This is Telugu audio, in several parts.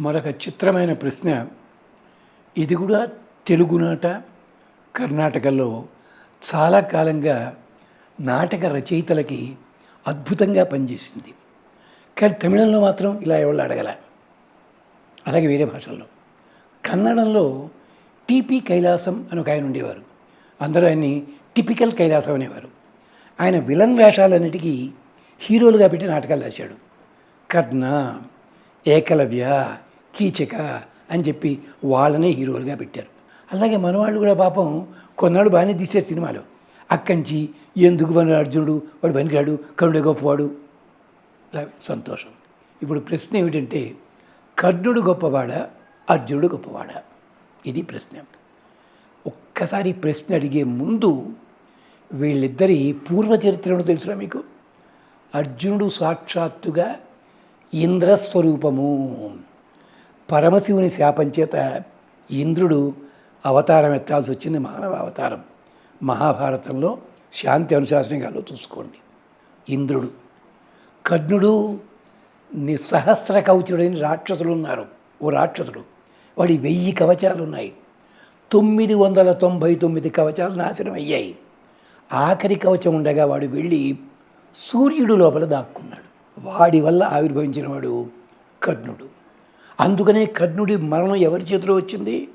మరొక చిత్రమైన ప్రశ్న. ఇది కూడా తెలుగునాట కర్ణాటకలో చాలా కాలంగా నాటక రచయితలకి అద్భుతంగా పనిచేసింది. కానీ తమిళంలో మాత్రం ఇలా ఎవరు అడగల. అలాగే వేరే భాషల్లో. కన్నడంలో టీపీ కైలాసం అని ఒక ఆయన ఉండేవారు. అందరూ ఆయన్ని టిపికల్ కైలాసం అనేవారు. ఆయన విలన్ వేషాలన్నిటికీ హీరోలుగా పెట్టి నాటకాలు రాశాడు. కర్ణ ఏకలవ్య కీచక అని చెప్పి వాళ్ళనే హీరోలుగా పెట్టారు. అలాగే మనవాళ్ళు కూడా పాపం కొన్నాళ్ళు బాగానే తీశారు సినిమాలు. అక్కడి నుంచి ఎందుకు మన అర్జునుడు వాడు పనికిరాడు కరుడే గొప్పవాడు. సంతోషం. ఇప్పుడు ప్రశ్న ఏమిటంటే కర్ణుడు గొప్పవాడా అర్జునుడు గొప్పవాడా? ఇది ప్రశ్న. ఒక్కసారి ప్రశ్న అడిగే ముందు వీళ్ళిద్దరి పూర్వ చరిత్రను తెలుసురా మీకు? అర్జునుడు సాక్షాత్తుగా ఇంద్రస్వరూపము. పరమశివుని శాపం చేత ఇంద్రుడు అవతారం ఎత్తాల్సి వచ్చింది మానవ అవతారం. మహాభారతంలో శాంతి అనుశాసనికాల్లో చూసుకోండి. ఇంద్రుడు కర్ణుడు నిస్సహస్ర కవచుడైన రాక్షసులు ఉన్నారు. ఓ రాక్షసుడు వాడి వెయ్యి కవచాలు ఉన్నాయి తొమ్మిది వందల తొంభై తొమ్మిది కవచాలు నాశనం అయ్యాయి. ఆఖరి కవచం ఉండగా వాడు వెళ్ళి సూర్యుడు లోపల దాక్కున్నాడు. వాడి వల్ల ఆవిర్భవించిన వాడు కర్ణుడు. అందుకనే కర్ణుడి మరణం ఎవరి చేతిలో వచ్చింది?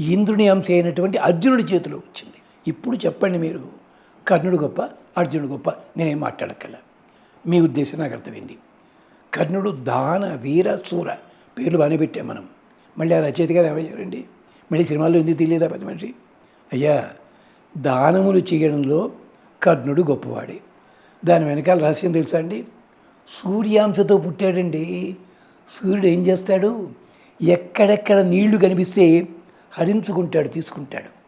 ఇంద్రుని అంశ అయినటువంటి అర్జునుడి చేతిలో వచ్చింది. ఇప్పుడు చెప్పండి మీరు కర్ణుడు గొప్ప అర్జునుడు గొప్ప నేనేం మాట్లాడక్కల మీ ఉద్దేశం నాకు అర్థమైంది. కర్ణుడు దాన వీర సూర పేర్లు బాగానే పెట్టాం మనం. మళ్ళీ ఆ రచయిత గారు ఏమయ్యారండి? మళ్ళీ సినిమాల్లో ఎందుకు తెలియదా పెద్ద మనిషి? అయ్యా దానములు చేయడంలో కర్ణుడు గొప్పవాడే. దాని వెనకాల రహస్యం తెలుసా అండి? సూర్యాంశతో పుట్టాడండి. సూర్యుడు ఏం చేస్తాడు? ఎక్కడెక్కడ నీళ్ళు కనిపిస్తే హరించుకుంటాడు తీసుకుంటాడు.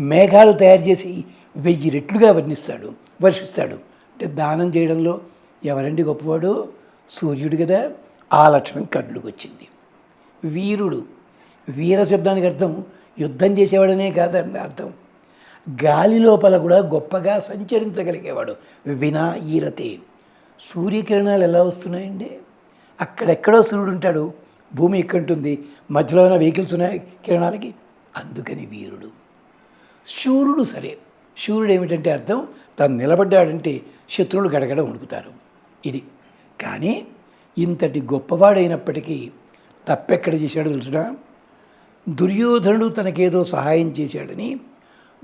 మేఘాలు తయారు చేసి వెయ్యి రెట్లుగా వర్ణిస్తాడు వర్షిస్తాడు. అంటే దానం చేయడంలో ఎవరండి గొప్పవాడు? సూర్యుడు కదా. ఆ లక్షణం కర్ణుడికి వచ్చింది. వీరుడు వీర శబ్దానికి అర్థం యుద్ధం చేసేవాడనే కాదండి అర్థం. గాలి లోపల కూడా గొప్పగా సంచరించగలిగేవాడు వినా ఈరతే సూర్యకిరణాలు ఎలా వస్తున్నాయండి? అక్కడెక్కడో సూర్యుడు ఉంటాడు. భూమి ఎక్కడుంటుంది మధ్యలో ఉన్న వెహికల్స్ ఉన్నాయి కిరణాలకి? అందుకని వీరుడు. శూరుడు సరే. శూరుడు ఏమిటంటే అర్థం? తను నిలబడ్డాడంటే శత్రువులు గడగడ వణుకుతారు. ఇది. కానీ ఇంతటి గొప్పవాడైనప్పటికీ తప్పెక్కడ చేశాడో తెలుసునా? దుర్యోధనుడు తనకేదో సహాయం చేశాడని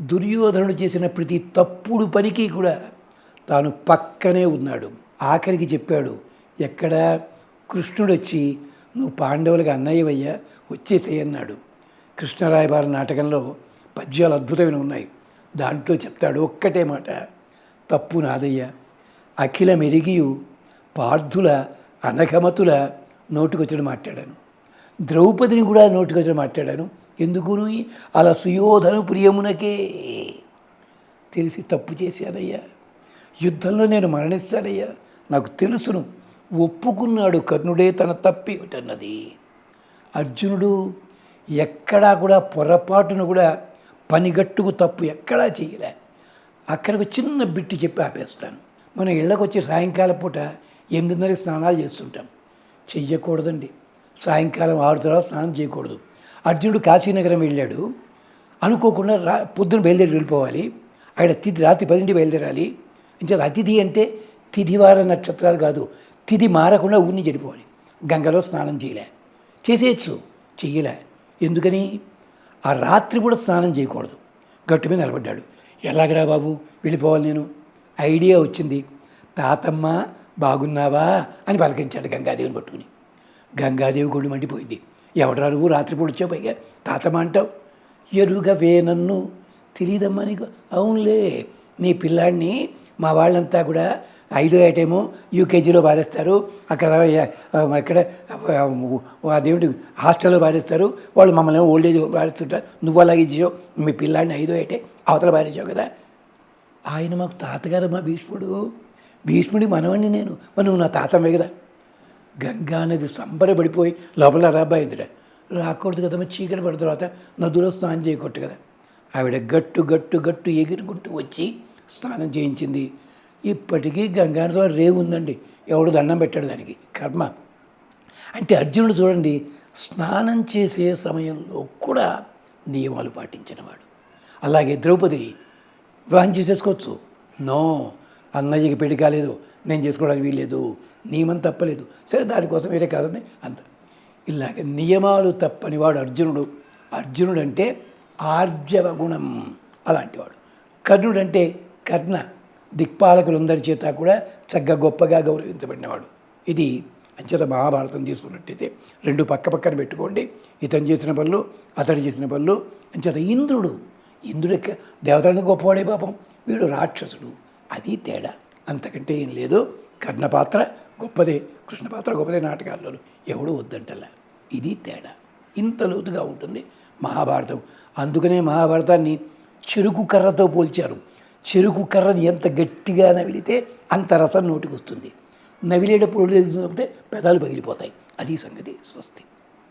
దుర్యోధనుడు చేసిన ప్రతి తప్పుడు పనికి కూడా తాను పక్కనే ఉన్నాడు. ఆఖరికి చెప్పాడు ఎక్కడ? కృష్ణుడు వచ్చి నువ్వు పాండవులకు అన్నయ్యవయ్యా వచ్చేసేయన్నాడు కృష్ణరాయబారి నాటకంలో పద్యాలు అద్భుతమైన ఉన్నాయి. దాంట్లో చెప్తాడు ఒక్కటే మాట తప్పు నాదయ్యా అఖిల మెరిగియు పార్థుల అనఘమతుల నోటికొచ్చడం మాట్లాడాను. ద్రౌపదిని కూడా నోటికొచ్చడం మాట్లాడాను. ఎందుకును? అలా సుయోధను ప్రియమునకే. తెలిసి తప్పు చేశానయ్యా. యుద్ధంలో నేను మరణిస్తానయ్యా. నాకు తెలుసును. ఒప్పుకున్నాడు కర్ణుడే తన తప్పేమిటన్నది అర్జునుడు ఎక్కడా కూడా పొరపాటును కూడా పనిగట్టుకు తప్పు ఎక్కడా చేయలే. అక్కడికి చిన్న బిట్టి చెప్పి ఆపేస్తాను. మనం ఇళ్ళకు వచ్చి సాయంకాలం పూట ఎనిమిదిన్నరకి స్నానాలు చేస్తుంటాం. చెయ్యకూడదండి. సాయంకాలం ఆరు తర్వాత స్నానం చేయకూడదు. అర్జునుడు కాశీనగరం వెళ్ళాడు. అనుకోకుండా రా పొద్దున బయలుదేరి వెళ్ళిపోవాలి. ఆయన తిథి రాత్రి పదింటి బయలుదేరాలి. ఇంకా అతిథి అంటే తిథివార నక్షత్రాలు కాదు తిది మారకుండా ఊరిని చెడిపోవాలి. గంగలో స్నానం చేయలే. చేసేయచ్చు చెయ్యలే. ఎందుకని? ఆ రాత్రి కూడా స్నానం చేయకూడదు. గట్టు మీద నిలబడ్డాడు. ఎలాగరా బాబు? వెళ్ళిపోవాలి నేను. ఐడియా వచ్చింది. తాతమ్మ బాగున్నావా? అని పలకించాడు గంగాదేవిని పట్టుకుని. గంగాదేవి గుళ్ళు మండిపోయింది. ఎవడరా నువ్వు? రాత్రిపూట వచ్చావు పైగా. తాతమ్మ అంటావు. ఎరుగవే నన్ను తెలియదమ్మా నీకు? అవునులే. నీ పిల్లాడిని మా వాళ్ళంతా కూడా ఐదో ఏటేమో యూకేజీలో పారేస్తారు. అక్కడ ఇక్కడ అదేమిటి హాస్టల్లో పారేస్తారు. వాళ్ళు మమ్మల్ని ఓల్డ్ ఏజ్ పారేస్తుంటారు. నువ్వు అలాగే ఇచ్చావు మీ పిల్లాడిని ఐదో ఏటే అవతల పారేసావు కదా. ఆయన మాకు తాతగారు మా భీష్ముడు. భీష్ముడి మనవండి నేను. మరి నువ్వు నా తాతమే కదా. గంగా అనేది సంబరపడిపోయి లోపల రాబాయిందిరా రాకూడదు కదా చీకటి పడిన తర్వాత నదిలో స్నానం చేయకూడదు కదా. ఆవిడ గట్టు గట్టు గట్టు ఎగురుకుంటూ వచ్చి స్నానం చేయించింది. ఇప్పటికీ గంగానదిలో రేవు ఉందండి. ఎవడు దండం పెట్టాడు దానికి? కర్మ. అంటే అర్జునుడు చూడండి స్నానం చేసే సమయంలో కూడా నియమాలు పాటించినవాడు. అలాగే ద్రౌపది వివాహం చేసేసుకోవచ్చు. నో అన్నయ్యకి పెళ్ళి కాలేదు. నేను చేసుకోవడానికి వీల్లేదు. నియమం తప్పలేదు. సరే దానికోసం వేరే కాదని అంత. ఇలాగ నియమాలు తప్పని వాడు అర్జునుడు. అర్జునుడు అంటే ఆర్జవ గుణం అలాంటివాడు. కర్ణుడు అంటే కర్ణ దిక్పాలకులందరి చేత కూడా చక్కగా గొప్పగా గౌరవించబడినవాడు. ఇది అంచేత మహాభారతం తీసుకున్నట్టయితే రెండు పక్క పక్కన పెట్టుకోండి. ఇతను చేసిన పనులు అతడు చేసిన పనులు. అంచేత ఇంద్రుడు ఇంద్రుడు దేవతలను గొప్పవాడే పాపం. వీడు రాక్షసుడు. అది తేడా. అంతకంటే ఏం లేదు. కర్ణ పాత్ర గొప్పదే. కృష్ణ పాత్ర గొప్పదే నాటకాల్లో ఎవడు వద్దంటలా. ఇది తేడా. ఇంత లోతుగా ఉంటుంది మహాభారతం. అందుకనే మహాభారతాన్ని చెరుకు కర్రతో పోల్చారు. చెరుకు కర్రని ఎంత గట్టిగా నవిలితే అంత రసం నోటికి వస్తుంది నవిలేటప్పుడు తెలిసినప్పుడే పెదాలు పగిలిపోతాయి. అది సంగతి స్వస్తి.